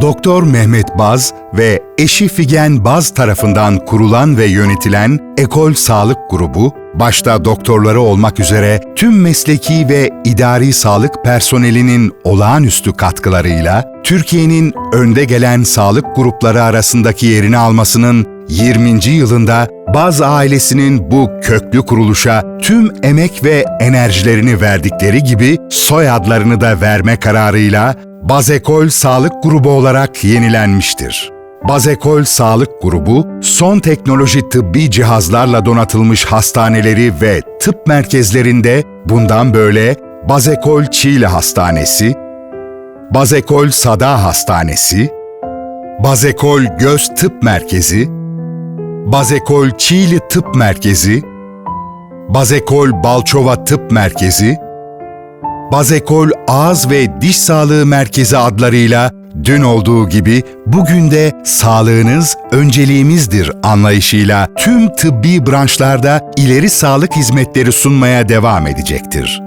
Doktor Mehmet Baz ve eşi Figen Baz tarafından kurulan ve yönetilen Ekol Sağlık Grubu, başta doktorları olmak üzere tüm mesleki ve idari sağlık personelinin olağanüstü katkılarıyla Türkiye'nin önde gelen sağlık grupları arasındaki yerini almasının 20. yılında Baz ailesinin bu köklü kuruluşa tüm emek ve enerjilerini verdikleri gibi soyadlarını da verme kararıyla Bazekol Sağlık Grubu olarak yenilenmiştir. Bazekol Sağlık Grubu, son teknoloji tıbbi cihazlarla donatılmış hastaneleri ve tıp merkezlerinde bundan böyle Bazekol Çiğli Hastanesi, Bazekol Sada Hastanesi, Bazekol Göz Tıp Merkezi, Bazekol Çiğli Tıp Merkezi, Bazekol Balçova Tıp Merkezi, Bazekol Ağız ve Diş Sağlığı Merkezi adlarıyla dün olduğu gibi bugün de sağlığınız önceliğimizdir anlayışıyla tüm tıbbi branşlarda ileri sağlık hizmetleri sunmaya devam edecektir.